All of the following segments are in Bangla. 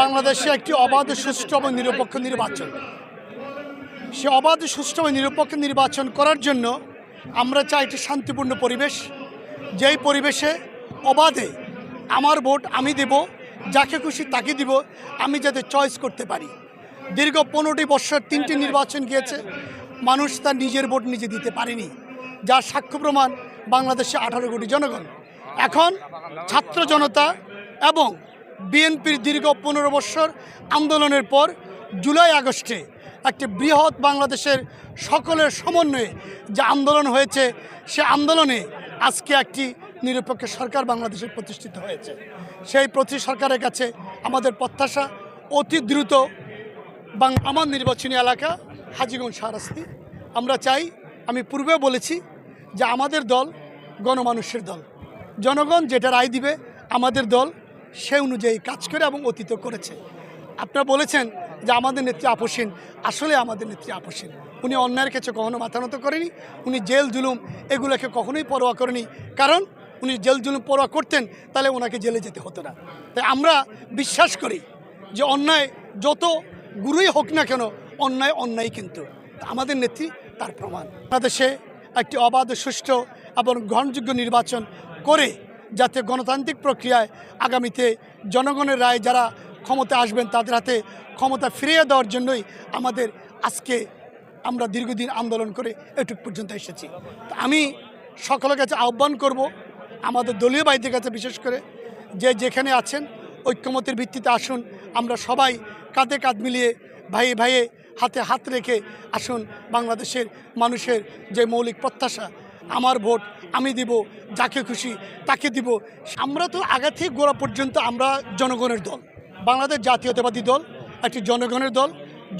বাংলাদেশে একটি অবাধ, সুষ্ঠু এবং নিরপেক্ষ নির্বাচন। সে অবাধ, সুষ্ঠু এবং নিরপেক্ষ নির্বাচন করার জন্য আমরা চাই একটি শান্তিপূর্ণ পরিবেশ। যেই পরিবেশে অবাধে আমার ভোট আমি দেব, যাকে খুশি তাকে দিব, আমি যাতে চয়েস করতে পারি। দীর্ঘ পনেরোটি বছর তিনটি নির্বাচন গিয়েছে, মানুষ তার নিজের ভোট নিজে দিতে পারেনি, যার সাক্ষ্য প্রমাণ বাংলাদেশে আঠারো কোটি জনগণ। এখন ছাত্র জনতা এবং বিএনপির দীর্ঘ পনেরো বৎসর আন্দোলনের পর জুলাই আগস্টে একটি বৃহৎ বাংলাদেশের সকলের সমন্বয়ে যে আন্দোলন হয়েছে, সে আন্দোলনে আজকে একটি নিরপেক্ষ সরকার বাংলাদেশে প্রতিষ্ঠিত হয়েছে। সেই প্রতি সরকারের কাছে আমাদের প্রত্যাশা অতি দ্রুত আমার নির্বাচনী এলাকা হাজিগঞ্জ শাহরাস্তি। আমরা চাই, আমি পূর্বে বলেছি যে আমাদের দল গণমানুষের দল। জনগণ যেটা রায় দিবে, আমাদের দল সে অনুযায়ী কাজ করে এবং অতীত করেছে। আপনারা বলেছেন যে আমাদের নেত্রী আপসীন আসলে আমাদের নেত্রী আপসীন উনি অন্যায়ের কাছে কখনো মাথা নত করেনি। উনি জেল, জুলুম এগুলোকে কখনোই পরোয়া করেনি। কারণ উনি জেল, জুলুম পরোয়া করতেন, তাহলে ওনাকে জেলে যেতে হতো না। তাই আমরা বিশ্বাস করি যে অন্যায় যত গুরুই হোক না কেন, অন্যায় অন্যায় কিন্তু। আমাদের নেত্রী তার প্রমাণ। বাংলাদেশে একটি অবাধ, সুষ্ঠু এবং গ্রহণযোগ্য নির্বাচন করে যাতে গণতান্ত্রিক প্রক্রিয়ায় আগামীতে জনগণের রায় যারা ক্ষমতা আসবেন তাদের হাতে ক্ষমতা ফিরিয়ে দেওয়ার জন্যই আমাদের আজকে আমরা দীর্ঘদিন আন্দোলন করে এটুক পর্যন্ত এসেছি। আমি সকলের কাছে আহ্বান করব, আমাদের দলীয় বাইদের কাছে বিশেষ করে, যে যেখানে আছেন, ঐক্যমতের ভিত্তিতে আসুন, আমরা সবাই কাঁধে কাঁধ মিলিয়ে, ভাইয়ে ভাইয়ে হাতে হাত রেখে আসুন, বাংলাদেশের মানুষের যে মৌলিক প্রত্যাশা আমার ভোট আমি দিব, যাকে খুশি তাকে দিব। আমরা তো আগা থেকে গোড়া পর্যন্ত আমরা জনগণের দল, বাংলাদেশ জাতীয়তাবাদী দল, একটি জনগণের দল।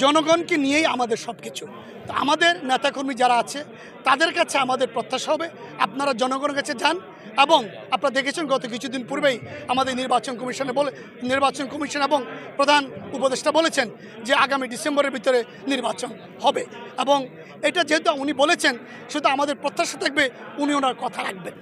জনগণকে নিয়েই আমাদের সব কিছু তো আমাদের নেতাকর্মী যারা আছে, তাদের কাছে আমাদের প্রত্যাশা হবে। আপনারা জনগণের কাছে যান এবং আপনারা দেখেছেন গত কিছুদিন পূর্বেই আমাদের নির্বাচন কমিশনে বলে নির্বাচন কমিশন এবং প্রধান উপদেষ্টা বলেছেন যে আগামী ডিসেম্বরের ভিতরে নির্বাচন হবে। এবং এটা যেহেতু উনি বলেছেন শুধু আমাদের প্রত্যাশা থাকবে, উনি ওনার কথা রাখবেন।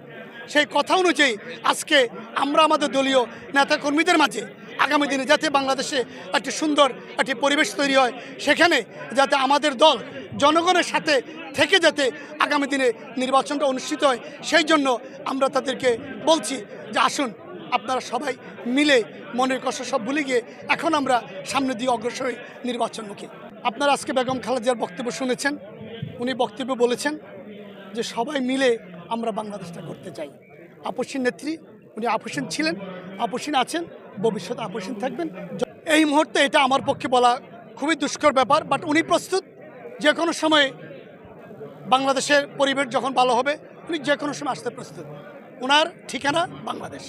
সেই কথা অনুযায়ী আজকে আমরা আমাদের দলীয় নেতাকর্মীদের মাঝে আগামী দিনে যাতে বাংলাদেশে একটি সুন্দর একটি পরিবেশ তৈরি হয়, সেখানে যাতে আমাদের দল জনগণের সাথে থেকে যাতে আগামী দিনে নির্বাচনটা অনুষ্ঠিত হয়, সেই জন্য আমরা তাদেরকে বলছি যে আসুন, আপনারা সবাই মিলে মনের কষ্ট সব ভুলে গিয়ে এখন আমরা সামনের দিকে অগ্রসর নির্বাচনমুখী। আপনারা আজকে বেগম খালেদার বক্তব্য শুনেছেন, উনি বক্তব্য বলেছেন যে সবাই মিলে আমরা বাংলাদেশটা করতে চাই। আপসীন নেত্রী উনি আপসীন ছিলেন আপসীন আছেন, ভবিষ্যতে আপসীন থাকবেন। এই মুহূর্তে এটা আমার পক্ষে বলা খুবই দুষ্কর ব্যাপার বাট উনি প্রস্তুত। যে কোনো সময়ে বাংলাদেশের পরিবেশ যখন ভালো হবে, উনি যে কোনো সময় আসতে প্রস্তুত। ওনার ঠিকানা বাংলাদেশ।